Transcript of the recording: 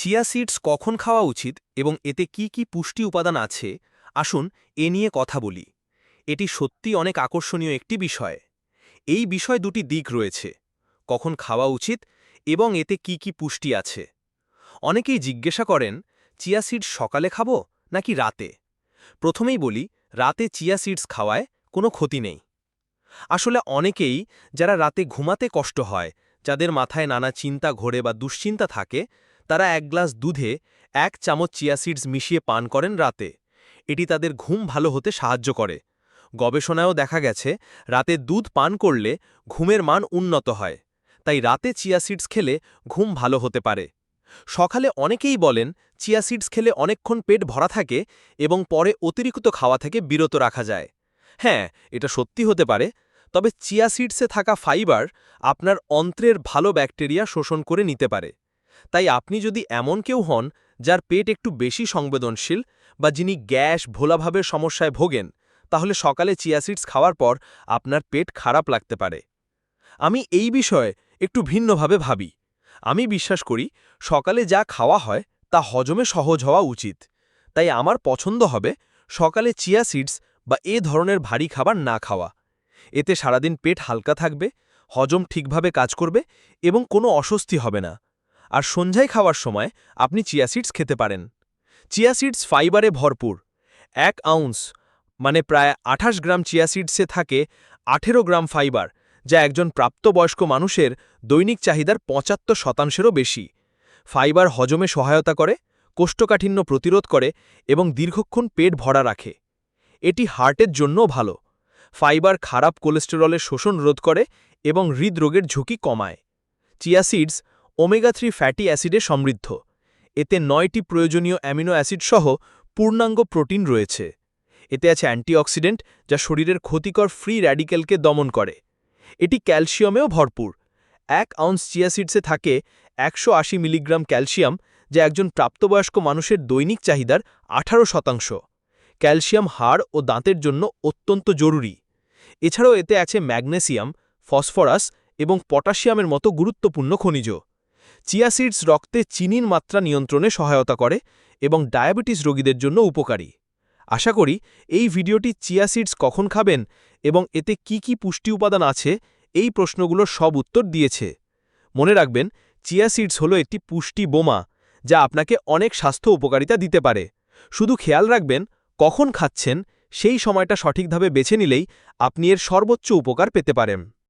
Chia seeds কখন খাওয়া উচিত এবং এতে কি কি পুষ্টি উপাদান আছে? আসুন এ নিয়ে কথা বলি। এটি সত্যি অনেক আকর্ষণীয় একটি বিষয়। এই বিষয় দুটি দিক রয়েছে। কখন খাওয়া উচিত এবং এতে কি কি পুষ্টি আছে? অনেকেই জিজ্ঞাসা করেন, চিয়া সিডস সকালে খাব নাকি রাতে? প্রথমেই বলি, রাতে চিয়া সিডস খাওয়ায় কোনো ক্ষতি নেই। আসলে অনেকেই যারা রাতে ঘুমাতে কষ্ট হয়, যাদের মাথায় নানা চিন্তা ঘোরে বা দুশ্চিন্তা থাকে তারা এক গ্লাস দুধে এক চামচ চিয়া সিডস মিশিয়ে পান করেন রাতে। এটি তাদের ঘুম ভালো হতে সাহায্য করে। গবেষণায়ও দেখা গেছে, রাতে দুধ পান করলে ঘুমের মান উন্নত হয়। তাই রাতে চিয়া সিডস খেলে ঘুম ভালো হতে পারে। সকালে অনেকেই বলেন, চিয়া সিডস খেলে অনেকক্ষণ পেট ভরা থাকে এবং পরে অতিরিক্ত খাওয়া থেকে বিরত রাখা যায়। হ্যাঁ এটা সত্যি হতে পারে, তবে চিয়া সিডসে থাকা ফাইবার আপনার অন্ত্রের ভালো ব্যাকটেরিয়া শোষণ করে নিতে পারে। তাই আপনি যদি এমন কেউ হন যার পেট একটু বেশি সংবেদনশীল বা যিনি গ্যাস, ভোলাভাবের সমস্যায় ভোগেন, তাহলে সকালে চিয়াসিডস খাওয়ার পর আপনার পেট খারাপ লাগতে পারে। আমি এই বিষয়ে একটু ভিন্নভাবে ভাবি। আমি বিশ্বাস করি, সকালে যা খাওয়া হয়, তা হজমে সহজ হওয়া উচিত। তাই আমার পছন্দ হবে সকালে চিয়া সিডস বা এ ধরনের ভারী খাবার না খাওয়া। এতে সারাদিন পেট হালকা থাকবে, হজম ঠিকভাবে কাজ করবে এবং কোনো অস্বস্তি হবে না। আর সন্ধ্যায় খাওয়ার সময় আপনি চিয়া সিডস খেতে পারেন। চিয়া সিডস ফাইবারে ভরপুর। এক আউন্স মানে প্রায় আঠাশ গ্রাম চিয়া সিডসে থাকে আঠেরো গ্রাম ফাইবার, যা একজন প্রাপ্তবয়স্ক মানুষের দৈনিক চাহিদার পঁচাত্তর শতাংশেরও বেশি। ফাইবার হজমে সহায়তা করে, কোষ্ঠকাঠিন্য প্রতিরোধ করে এবং দীর্ঘক্ষণ পেট ভরা রাখে। এটি হার্টের জন্যও ভালো। ফাইবার খারাপ কোলেস্টেরলের শোষণ রোধ করে এবং হৃদরোগের ঝুঁকি কমায়। Chia seeds omega three fatty অ্যাসিডে সমৃদ্ধ। এতে নয়টি প্রয়োজনীয় অ্যামিনো অ্যাসিড সহ পূর্ণাঙ্গ প্রোটিন রয়েছে। এতে আছে অ্যান্টিঅক্সিডেন্ট যা শরীরের ক্ষতিকর ফ্রি র্যাডিক্যালকে দমন করে। এটি ক্যালসিয়ামেও ভরপুর। এক আউন্স চিয়াসিডসে থাকে একশো আশি মিলিগ্রাম ক্যালসিয়াম, যা একজন প্রাপ্তবয়স্ক মানুষের দৈনিক চাহিদার আঠারো শতাংশ। ক্যালসিয়াম হাড় ও দাঁতের জন্য অত্যন্ত জরুরি। এছাড়াও এতে আছে ম্যাগনেসিয়াম, ফসফরাস এবং পটাশিয়ামের মতো গুরুত্বপূর্ণ খনিজ। চিয়া সিডস রক্তে চিনির মাত্রা নিয়ন্ত্রণে সহায়তা করে এবং ডায়াবেটিস রোগীদের জন্য উপকারী। আশা করি এই ভিডিওটি চিয়া সিডস কখন খাবেন এবং এতে কি কি পুষ্টি উপাদান আছে এই প্রশ্নগুলোর সব উত্তর দিয়েছে। মনে রাখবেন, চিয়া সিডস হল একটি পুষ্টি বোমা যা আপনাকে অনেক স্বাস্থ্য উপকারিতা দিতে পারে। শুধু খেয়াল রাখবেন, কখন খাচ্ছেন সেই সময়টা সঠিকভাবে বেছে নিলেই আপনি এর সর্বোচ্চ উপকার পেতে পারেন।